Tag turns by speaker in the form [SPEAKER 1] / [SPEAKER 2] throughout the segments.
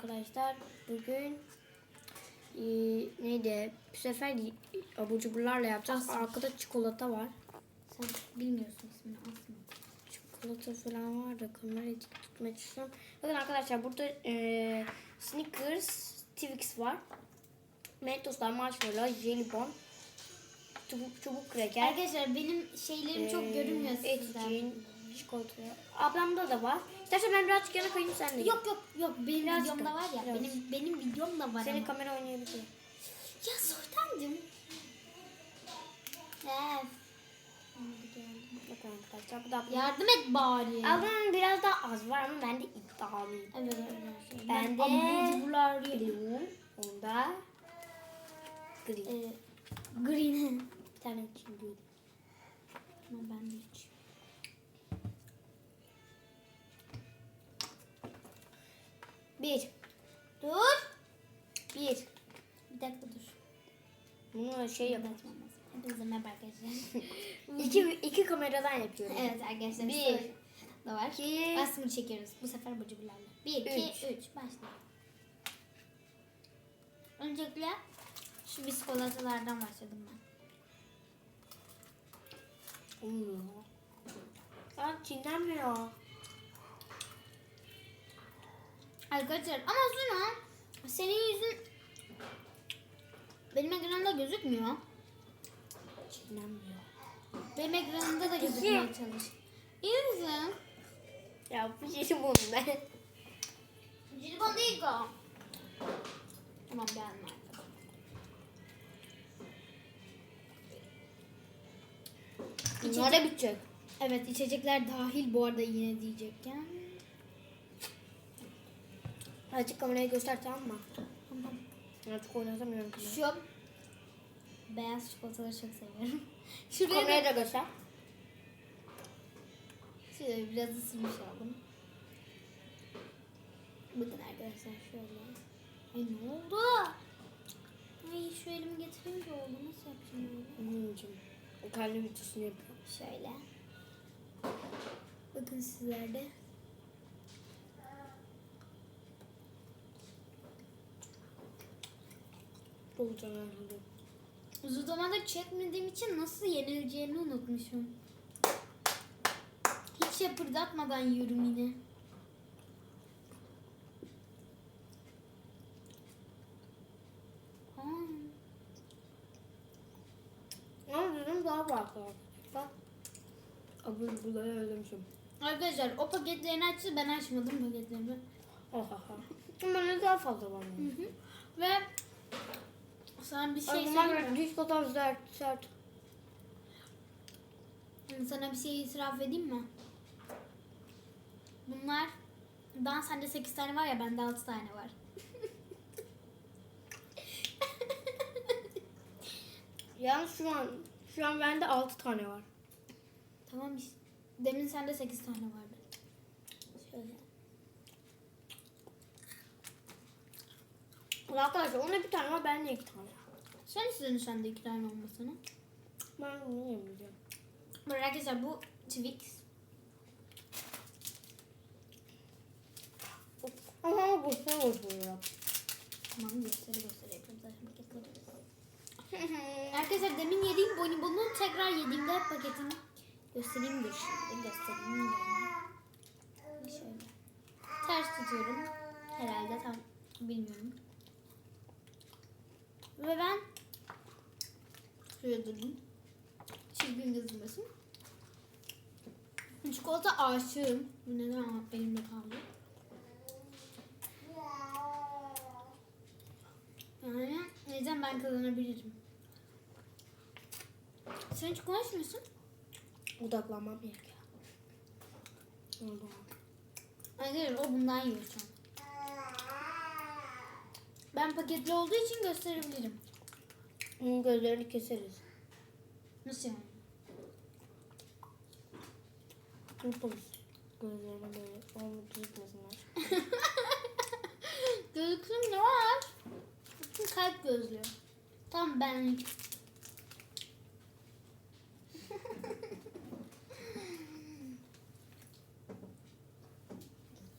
[SPEAKER 1] arkadaşlar. Bugün e, neydi? Bu sefer abur cuburlarla yapacağız. Arkada çikolata var.
[SPEAKER 2] Sen bilmiyorsun ismini aslında.
[SPEAKER 1] Çikolata falan var da kamerayı tutmak istiyorum. Bakın arkadaşlar burada e, Snickers, Twix var. Mentoslar, marshmallow, jelibon, çubuk, çubuk kraker.
[SPEAKER 2] Arkadaşlar benim şeylerim çok
[SPEAKER 1] e,
[SPEAKER 2] görünmüyor sizden.
[SPEAKER 1] Etkin, çikolata. Ablamda da var. İstersen ben birazcık yana koyayım sen de.
[SPEAKER 2] Yok yok yok benim
[SPEAKER 1] Biraz
[SPEAKER 2] videomda var ya.
[SPEAKER 1] biraz.
[SPEAKER 2] Benim benim videom da var
[SPEAKER 1] Senin
[SPEAKER 2] ama.
[SPEAKER 1] kamera oynayabilir.
[SPEAKER 2] Ya Sultancığım. Evet.
[SPEAKER 1] Bakın arkadaşlar bu da ablam.
[SPEAKER 2] Yardım et bari.
[SPEAKER 1] Ablamın biraz daha az var ama ben de iddialıyım.
[SPEAKER 2] Evet arkadaşlar.
[SPEAKER 1] Ben de-
[SPEAKER 2] abur cuburlar yiyorum.
[SPEAKER 1] Blue, onda green.
[SPEAKER 2] Ee, green.
[SPEAKER 1] bir tane için.
[SPEAKER 2] Ama ben de hiç.
[SPEAKER 1] Bir.
[SPEAKER 2] Dur.
[SPEAKER 1] Bir.
[SPEAKER 2] Bir dakika dur.
[SPEAKER 1] Bunu şey
[SPEAKER 2] lazım. Hepinize merhaba arkadaşlar.
[SPEAKER 1] iki, iki kameradan yapıyorum.
[SPEAKER 2] evet arkadaşlar.
[SPEAKER 1] Bir.
[SPEAKER 2] Da var.
[SPEAKER 1] İki.
[SPEAKER 2] Basımı çekiyoruz. Bu sefer abur cuburlarla. Bir, iki,
[SPEAKER 1] Üç.
[SPEAKER 2] üç. Başla. Öncelikle şu biskolatalardan başladım ben.
[SPEAKER 1] Hmm. Aa, çiğnenmiyor.
[SPEAKER 2] Arkadaşlar ama sonra senin yüzün benim ekranımda gözükmüyor.
[SPEAKER 1] Çiğnenmiyor.
[SPEAKER 2] Benim ekranımda da gözükmeye çalış. İyi misin?
[SPEAKER 1] Ya bu jelibon ne?
[SPEAKER 2] Jelibon değil o. Tamam beğendim artık.
[SPEAKER 1] Bunlar da bitecek.
[SPEAKER 2] Evet içecekler dahil bu arada yine diyecekken.
[SPEAKER 1] Azıcık kamerayı göster tamam mı?
[SPEAKER 2] Tamam.
[SPEAKER 1] Artık oynatamıyorum kamerayı.
[SPEAKER 2] Şu beyaz çikolataları çok seviyorum. Şuraya
[SPEAKER 1] Kamerayı
[SPEAKER 2] da
[SPEAKER 1] göster.
[SPEAKER 2] şöyle biraz ısırmış oldum. Bakın arkadaşlar şöyle. Ay ne oldu? Ay şu elimi getirince oldu. Nasıl yapacağım öyle?
[SPEAKER 1] Anneciğim. Kendi videosunu yapıyorum.
[SPEAKER 2] Şöyle. Bakın sizler de.
[SPEAKER 1] Olacağım herhalde.
[SPEAKER 2] Uzun zamandır çekmediğim için nasıl yenileceğini unutmuşum. Hiç yapırdatmadan yiyorum yine.
[SPEAKER 1] Ama bizim daha farklı. Bak. Abur bunları özlemişim.
[SPEAKER 2] Arkadaşlar o paketlerini açtı ben açmadım paketlerini.
[SPEAKER 1] Oha. Ama ne daha fazla var mı?
[SPEAKER 2] Ve sana bir şey söyleyeyim mi?
[SPEAKER 1] hiç kadar sert sert.
[SPEAKER 2] Sana bir şey itiraf edeyim mi? Bunlar Dan sende 8 tane var ya bende 6 tane var.
[SPEAKER 1] Yalnız şu an şu an bende 6 tane var.
[SPEAKER 2] Tamam işte. Demin sende 8 tane vardı. Şöyle.
[SPEAKER 1] Arkadaşlar onda bir tane var bende 2 tane.
[SPEAKER 2] Sen istedin sende 2 tane olmasını.
[SPEAKER 1] Ben bunu yemeyeceğim.
[SPEAKER 2] Böyle arkadaşlar bu Twix.
[SPEAKER 1] Ama bu sen olsun
[SPEAKER 2] Tamam gösteri gösteri yapıyorum zaten paketleri. Arkadaşlar demin yediğim bonibonu tekrar yediğimde paketini göstereyim dur şimdi göstereyim. yani. Şöyle. Ters tutuyorum. Herhalde tam bilmiyorum. Ve ben şöyle durayım. Çizgim gözükmesin. Çikolata aşığım. Bu neden elimde kaldı? Yani neden ben kazanabilirim? Sen hiç konuşmuyorsun.
[SPEAKER 1] Odaklanmam gerekiyor. Oldu.
[SPEAKER 2] Hayır o bundan yiyor şu an. Ben paketli olduğu için gösterebilirim.
[SPEAKER 1] Bunun gözlerini keseriz.
[SPEAKER 2] Nasıl yani?
[SPEAKER 1] Kırpırız. Gözlerine böyle. Onu gözükmesinler.
[SPEAKER 2] Gözlüğüm ne var? Kalp gözlüğü. Tam benlik.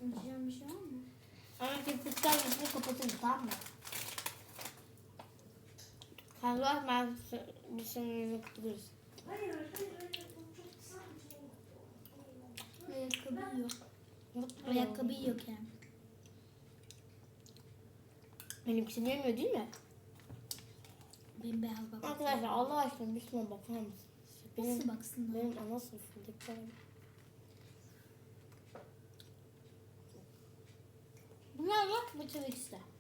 [SPEAKER 2] Yiyeceğim bir şey var mı?
[SPEAKER 1] Ama yaptıktan yüzünü kapatın tamam mı? Kanka ben bir senin yüzünü kapatırız.
[SPEAKER 2] Ayakkabı yok.
[SPEAKER 1] Mutlu
[SPEAKER 2] Ayakkabı yok yani.
[SPEAKER 1] Benimkisi demiyor değil mi?
[SPEAKER 2] Bembeyaz bak.
[SPEAKER 1] Arkadaşlar Allah aşkına bir şuna bakar mısınız? Benim,
[SPEAKER 2] Nasıl baksınlar?
[SPEAKER 1] benim ana sınıfındakiler.
[SPEAKER 2] Bunlar yok bu tabii de.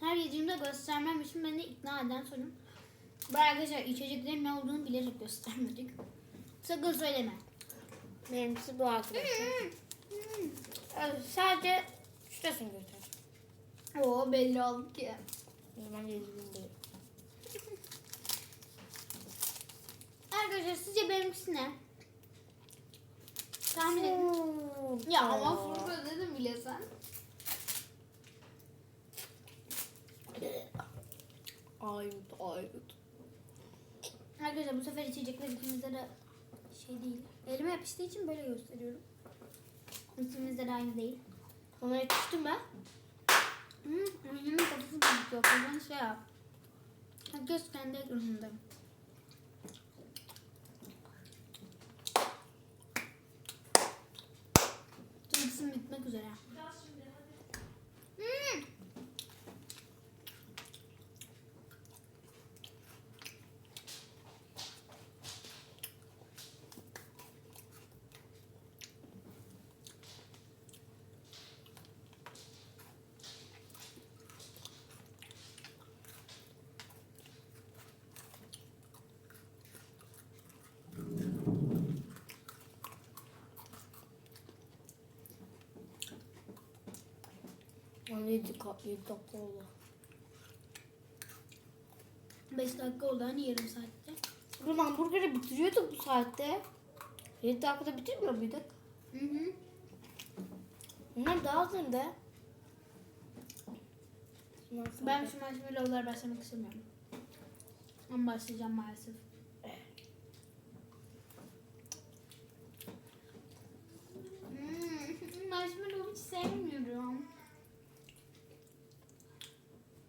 [SPEAKER 2] Her yediğimde göstermem için beni ikna eden sorun. Bu arkadaşlar içeceklerin ne olduğunu bilerek göstermedik. Sakın söyleme.
[SPEAKER 1] Benimkisi bu arkadaşlar. Evet, sadece şurasını göster.
[SPEAKER 2] Oo belli oldu ki.
[SPEAKER 1] O zaman yazılım değil.
[SPEAKER 2] Arkadaşlar sizce benimkisi ne? Tahmin edin. Ya ama furka dedim bile sen.
[SPEAKER 1] Ayrıt ayrıt.
[SPEAKER 2] Arkadaşlar bu sefer içecekler ikimizde de şey değil. Elime yapıştığı için böyle gösteriyorum. İkimizde de aynı değil.
[SPEAKER 1] Sana yetişti mi?
[SPEAKER 2] Hı, annemin kafası gözüküyor. O yüzden şey yap. Herkes kendi ekranında. Tüm bitmek üzere. Hmm.
[SPEAKER 1] 7 dakika, 7 dakika oldu.
[SPEAKER 2] 5 dakika oldu hani yarım saatte.
[SPEAKER 1] Bugün hamburgeri bitiriyorduk bu saatte. 7 dakikada bitirmiyor muyduk?
[SPEAKER 2] Hı hı.
[SPEAKER 1] Bunlar daha az önde. Bunlar
[SPEAKER 2] Ben şu marshmallow'lara başlamak istemiyorum. Ama başlayacağım maalesef. Hmm, marshmallow hiç sevmiyorum.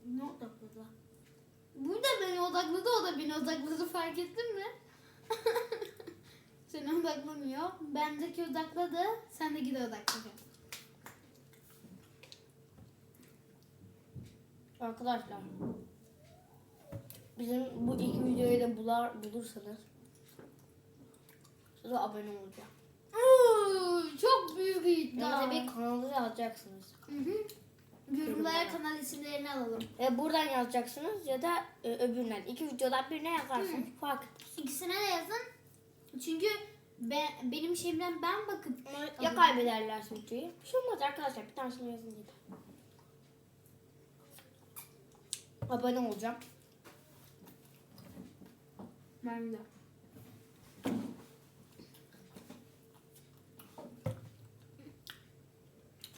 [SPEAKER 2] Ne odakladı? Burada beni odakladı, o da beni odakladı fark ettin mi? Seni odaklamıyor. Bendeki odakladı, sendeki de odakladı.
[SPEAKER 1] Arkadaşlar. Bizim bu iki videoyu da bular, bulursanız size abone olacağım.
[SPEAKER 2] Oo, çok büyük iddia.
[SPEAKER 1] Yani bir kanalı yazacaksınız.
[SPEAKER 2] Hı hı. Kanal isimlerini alalım.
[SPEAKER 1] E, buradan yazacaksınız ya da e, öbüründen. İki videodan birine yazarsınız. Fark etmez.
[SPEAKER 2] İkisine de yazın. Çünkü ben, benim şeyimden ben bakıp
[SPEAKER 1] Ya kaybederlerse videoyu. Bir şey olmaz arkadaşlar. Bir tanesini yazın yeter. Abone olacağım.
[SPEAKER 2] Ben de.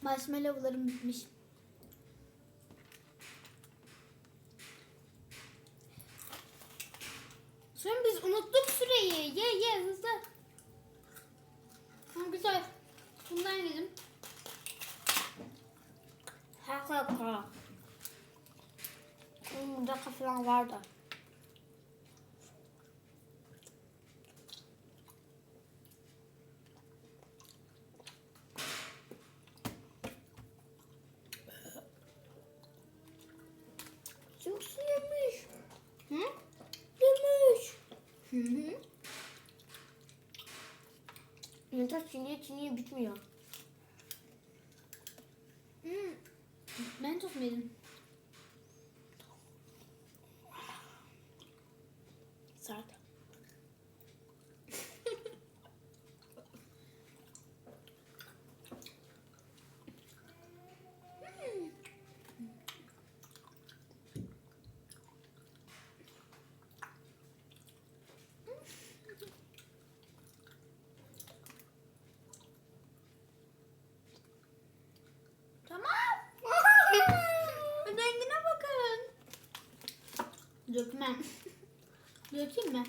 [SPEAKER 2] Marshmallowlarım bitmiş. Sonra biz unuttuk süreyi. Ye ye hızlı. Ha, güzel. Bundan yedim.
[SPEAKER 1] Her dakika. Hmm, dakika falan vardı. Çiğniye çiğniye bitmiyor.
[SPEAKER 2] Hmm. Mentos mu yedin?
[SPEAKER 1] Sert.
[SPEAKER 2] Tamam. Rengine bakın. Dökmem. Dökeyim mi?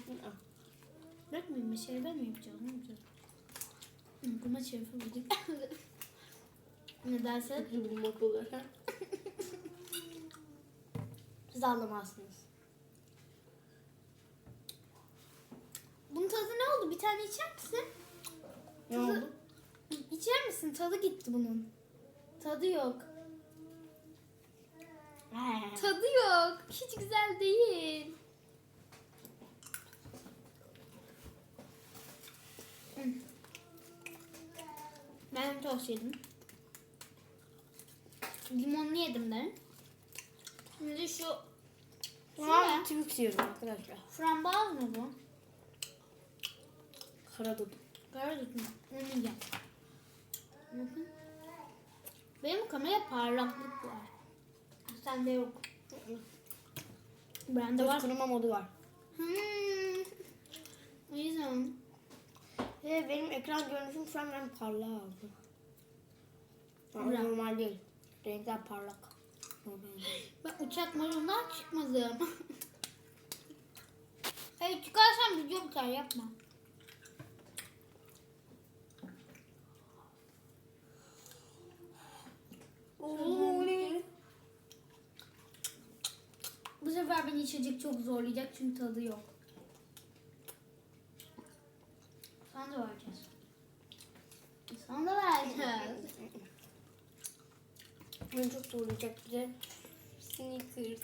[SPEAKER 2] Dökmeyeyim mi? Şerbet mi yapacağız? Ne? Hı, Buna şerbet yapacağız. Nedense.
[SPEAKER 1] Bulmak olur. Siz anlamazsınız.
[SPEAKER 2] Bunun tadı ne oldu? Bir tane içer misin?
[SPEAKER 1] Ne
[SPEAKER 2] Tadı-
[SPEAKER 1] oldu?
[SPEAKER 2] İçer misin? Tadı gitti bunun. Tadı yok. Tadı yok. Hiç güzel değil. Ben tost yedim. Limonlu yedim de. Şimdi şu
[SPEAKER 1] Tamam. Twix yiyorum arkadaşlar.
[SPEAKER 2] frambuaz mı bu?
[SPEAKER 1] Karadut.
[SPEAKER 2] Gördük mü? Onu yiyeceğim. Bakın. Benim kamera parlaklık var. Sende yok. Bende var.
[SPEAKER 1] kırma modu var.
[SPEAKER 2] Hmm. O yüzden.
[SPEAKER 1] Ve benim ekran görünüşüm şu an ben parlak aldı. Ama
[SPEAKER 2] Bırak.
[SPEAKER 1] normal değil. Renkler parlak.
[SPEAKER 2] Ben uçak modundan çıkmadım. Hayır çıkarsam video biter yapma. Bu sefer beni içecek çok zorlayacak çünkü tadı yok. Sana da vereceğiz. Sana da vereceğiz.
[SPEAKER 1] Beni çok zorlayacak bize. Snickers.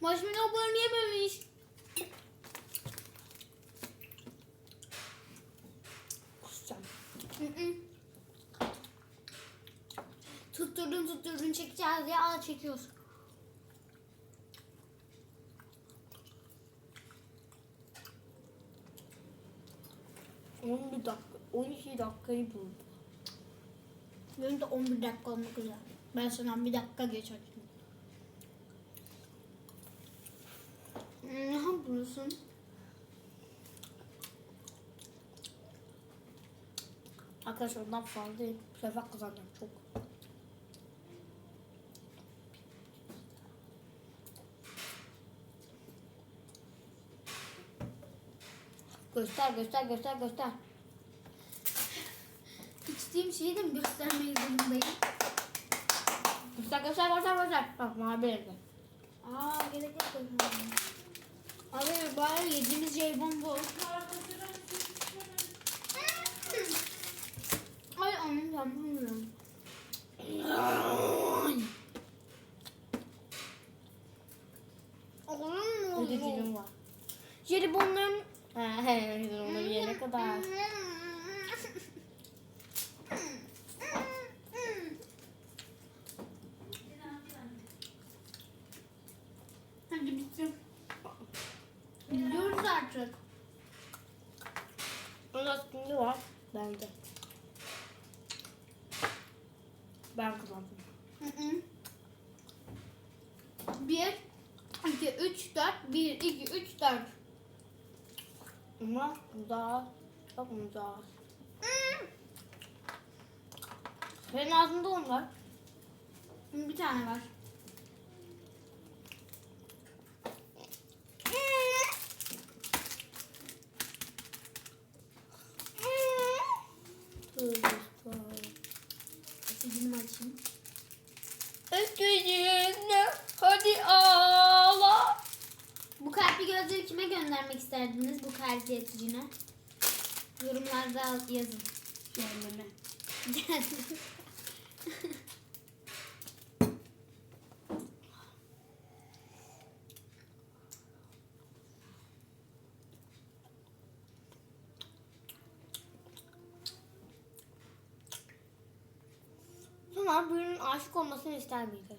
[SPEAKER 2] Marshmallowlarını yememiş.
[SPEAKER 1] Kusacağım.
[SPEAKER 2] Tutturdun tutturdun çekeceğiz ya al çekiyorsun.
[SPEAKER 1] Bir dakika. 12 dakikayı buldu.
[SPEAKER 2] Benim de 11 dakika olmak üzere. Ben sana bir dakika geç açtım. Ne yapıyorsun?
[SPEAKER 1] Arkadaşlar ondan fazla değil. Bu sefer kazanacağım çok. Göster göster göster göster.
[SPEAKER 2] İçtiğim şeyi de mi göstermeyi zorundayım?
[SPEAKER 1] Göster göster göster göster. Bak mavi evde.
[SPEAKER 2] Aa gerek yok. Abi bari yediğimiz jelibon bu. Ay annem yapamıyorum.
[SPEAKER 1] De dilim var. Jelibonların... He onları yene kadar.
[SPEAKER 2] Hadi bitti. Gidiyoruz artık.
[SPEAKER 1] Onun üstünde var. Ben kazandım.
[SPEAKER 2] Bir, iki, üç, dört. Bir, iki, üç, dört.
[SPEAKER 1] Ama daha. Bak bu daha. Senin ağzında on var.
[SPEAKER 2] Bir tane var. Sizin açayım.
[SPEAKER 1] Ötücüğünü hadi ağla.
[SPEAKER 2] Bu kalpli göndermek isterdiniz bu kalp yaratıcına? Yorumlarda yazın.
[SPEAKER 1] Kendime. Sana birinin aşık olmasını ister miydi?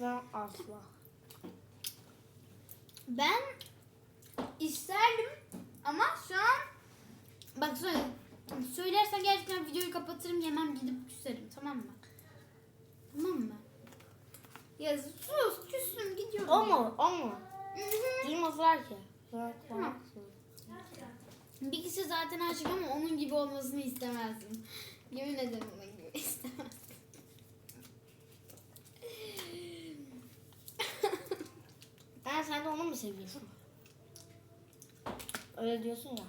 [SPEAKER 1] ben asla.
[SPEAKER 2] Ben isterdim ama şu an bak söyle. Söylersen gerçekten videoyu kapatırım yemem gidip küserim tamam mı? Tamam mı? Ya sus küstüm gidiyorum.
[SPEAKER 1] Ama ama.
[SPEAKER 2] Hı hı.
[SPEAKER 1] Duymazlar ki.
[SPEAKER 2] Tamam. Bir kişi zaten aşık ama onun gibi olmasını istemezdim. Yemin ederim onun gibi istemezdim.
[SPEAKER 1] Ben sen de onu mu seviyorsun? Öyle diyorsun ya.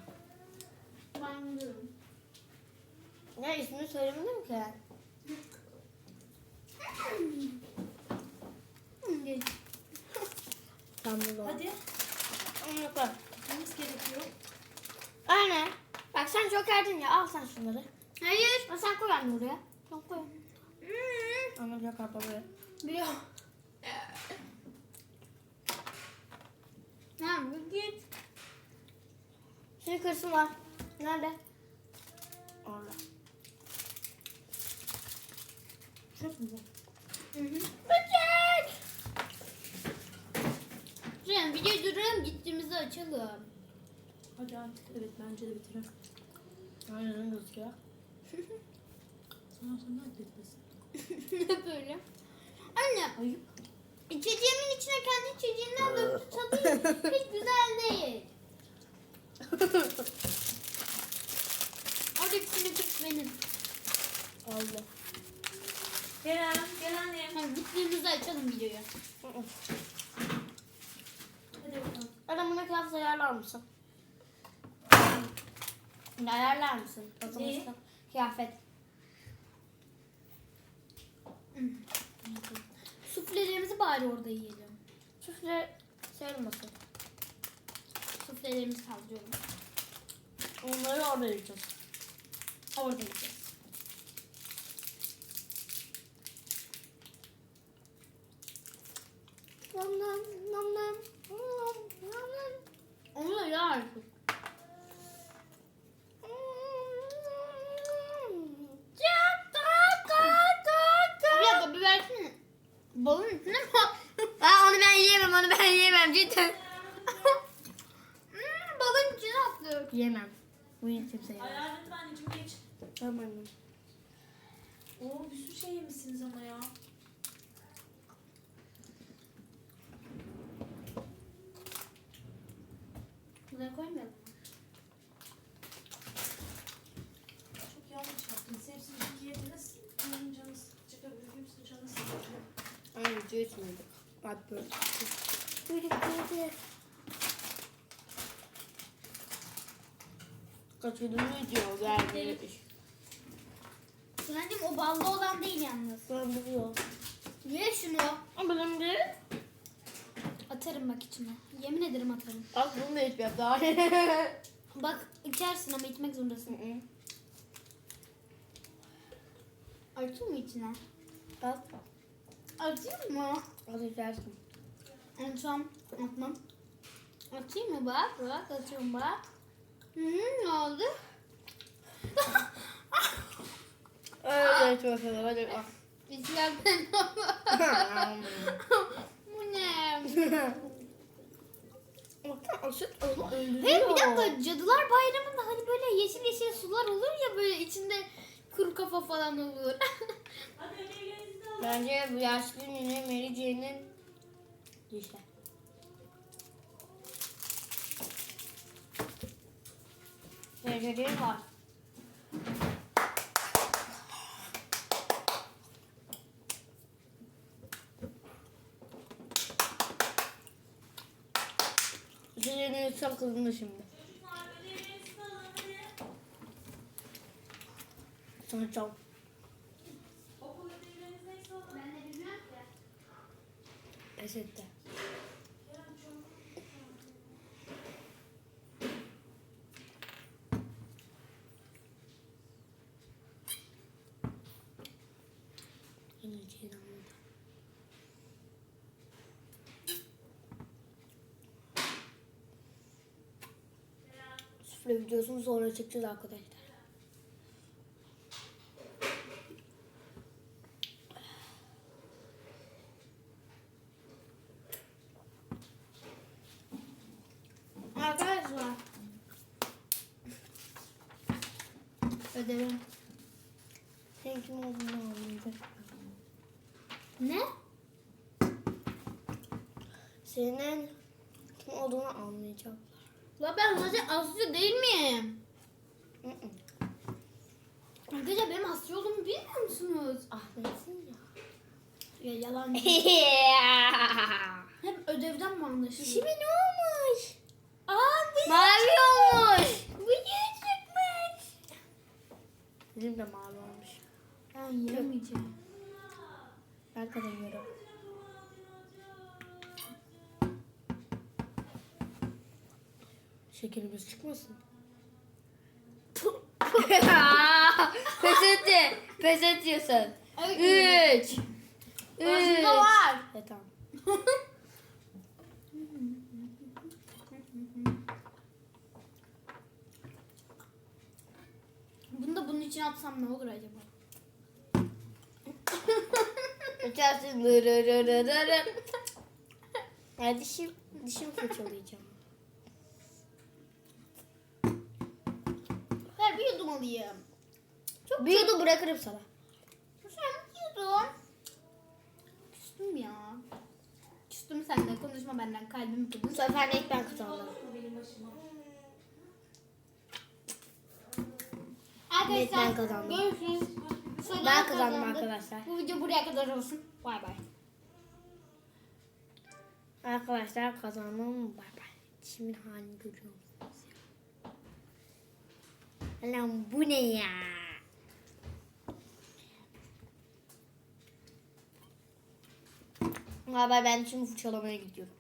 [SPEAKER 2] Ben biliyorum.
[SPEAKER 1] Ne ismini söylemedim ki. Tamam bu
[SPEAKER 3] Hadi.
[SPEAKER 1] Onu yapalım.
[SPEAKER 3] Gitmemiz gerekiyor.
[SPEAKER 1] Aynen. Bak sen jokerdin ya al sen şunları.
[SPEAKER 2] Hayır.
[SPEAKER 1] Ha, sen koy anne buraya. Sen koy. Ama joker buraya.
[SPEAKER 2] Biliyorum. Tamam git.
[SPEAKER 1] Snickers'ım var. Nerede? Orada.
[SPEAKER 3] Mü bu?
[SPEAKER 2] Hı hı.
[SPEAKER 1] Böcek!
[SPEAKER 2] Şimdi videoyu durduralım gittiğimizde açalım.
[SPEAKER 3] Hadi artık. Evet bence de bitirelim.
[SPEAKER 1] Aynen gözüküyor.
[SPEAKER 3] Sonra sonra
[SPEAKER 2] ne böyle? Anne
[SPEAKER 3] Ayıp.
[SPEAKER 2] İçeceğimin içine kendi içeceğinden döktü tadı hiç güzel değil. Oradaki Snickers benim.
[SPEAKER 1] Oldu.
[SPEAKER 3] Kerem, gel annem.
[SPEAKER 2] Tamam gittiğimizde açalım videoyu.
[SPEAKER 3] Hadi bakalım.
[SPEAKER 1] Adamına kıyafet ayarlar mısın? Ne ayarlar mısın? İşte. Kıyafet.
[SPEAKER 2] Suflelerimizi bari orada yiyelim.
[SPEAKER 1] Süfle sayılmasın.
[SPEAKER 2] Suflelerimizi kaldırıyorum.
[SPEAKER 1] Onları orada yiyeceğiz.
[SPEAKER 2] Orada yiyeceğiz.
[SPEAKER 1] Nam nam nam nam nam nam nam.
[SPEAKER 2] Onu ya artık. Bir dakika bir versene. Balın içine mi?
[SPEAKER 1] Aa, onu ben yiyemem, onu ben cidden.
[SPEAKER 2] Hmm, balın içine attı.
[SPEAKER 1] Yemem. Bu hiç kimse yemem.
[SPEAKER 3] Lütfen anneciğim geç.
[SPEAKER 1] Tamam annem.
[SPEAKER 3] Oo bir sürü şey yemişsiniz ama ya.
[SPEAKER 2] Buraya koymayalım.
[SPEAKER 3] Çok yanlış yaptınız. Hepsini çünkü yediniz. Benim canı sıkacak. Öbürümüzün canı sıkacak.
[SPEAKER 1] Aynen video içmiyorduk. Bak böyle. Kaçırdığım video geldi.
[SPEAKER 2] Sıla'cığım o ballı olan değil yalnız.
[SPEAKER 1] Ben biliyorum.
[SPEAKER 2] Ye şunu.
[SPEAKER 1] Benim de.
[SPEAKER 2] Atarım bak içine. Yemin ederim atarım.
[SPEAKER 1] Bak bunu da içmem daha.
[SPEAKER 2] Bak içersin ama içmek zorundasın. Atayım mı içine?
[SPEAKER 1] Bak.
[SPEAKER 2] Atayım mı?
[SPEAKER 1] Hadi içersin.
[SPEAKER 2] En son atmam. Atayım mı bak? Bak atıyorum bak. Hmm, ne oldu?
[SPEAKER 1] Öyle içme kadar. Hadi al.
[SPEAKER 2] İçeriden Bu ne?
[SPEAKER 1] Bakın asit onu öldürüyor.
[SPEAKER 2] Hey bir dakika Cadılar Bayramı'nda hani böyle yeşil yeşil sular olur ya böyle içinde kuru kafa falan olur.
[SPEAKER 1] Bence bu yaşlı nene Mary Jane'in Mary Jane var. Üzerine yutsam kızını şimdi.
[SPEAKER 3] Çocuklar ödevlerinizi alın hadi.
[SPEAKER 1] Sana çok.
[SPEAKER 3] Okul ödevlerinizi neyse alın.
[SPEAKER 2] ben de bilmem ki.
[SPEAKER 1] Eşitte.
[SPEAKER 3] Kerem çok.
[SPEAKER 1] Yine Ceylan burada. Sufle videosunu sonra çekeceğiz arkadaşlar. Arkadaşlar.
[SPEAKER 2] Ödevim.
[SPEAKER 1] Senin kim olduğunu anlayacak.
[SPEAKER 2] Ne?
[SPEAKER 1] Senin kim olduğunu anlayacaklar.
[SPEAKER 2] La ben zaten Aslı değil miyim? Arkadaşlar benim Aslı olduğumu bilmiyor musunuz?
[SPEAKER 1] Ahmet'sin ya.
[SPEAKER 2] Ya yalan. Hep ödevden mi anlaşılıyor?
[SPEAKER 1] Şimdi ne olmuş?
[SPEAKER 2] Aa,
[SPEAKER 1] Mavi olmuş.
[SPEAKER 2] bıyığı çıkmış.
[SPEAKER 1] dilim de mavi olmuş.
[SPEAKER 2] Ben yemeyeceğim.
[SPEAKER 1] Ben kazanıyorum. Şekerimiz çıkmasın. pes etti. Pes ediyorsun.
[SPEAKER 2] Evet.
[SPEAKER 1] Üç. Üç.
[SPEAKER 2] var.
[SPEAKER 1] E, tamam.
[SPEAKER 2] Bunu da bunun için atsam ne olur acaba?
[SPEAKER 1] İçersin. Ya dişim, dişim fırçalayacağım.
[SPEAKER 2] Alayım.
[SPEAKER 1] Bir yudum bırakırım sana.
[SPEAKER 2] Sen yudum. Küstüm ya. Küstüm senden. Konuşma benden. Kalbimi
[SPEAKER 1] Bu
[SPEAKER 2] kırdın.
[SPEAKER 1] sefer ilk ben kazandım. Evet,
[SPEAKER 2] Arkadaşlar
[SPEAKER 1] ben kazandım.
[SPEAKER 2] görüşürüz.
[SPEAKER 1] Ben kazandım arkadaşlar.
[SPEAKER 2] Bu video buraya kadar olsun. Bay bay.
[SPEAKER 1] Arkadaşlar kazandım. Bay bay. Dişimin halini görüyor musunuz ya? Lan bu ne ya? Bay ben şimdi fırçalamaya gidiyorum.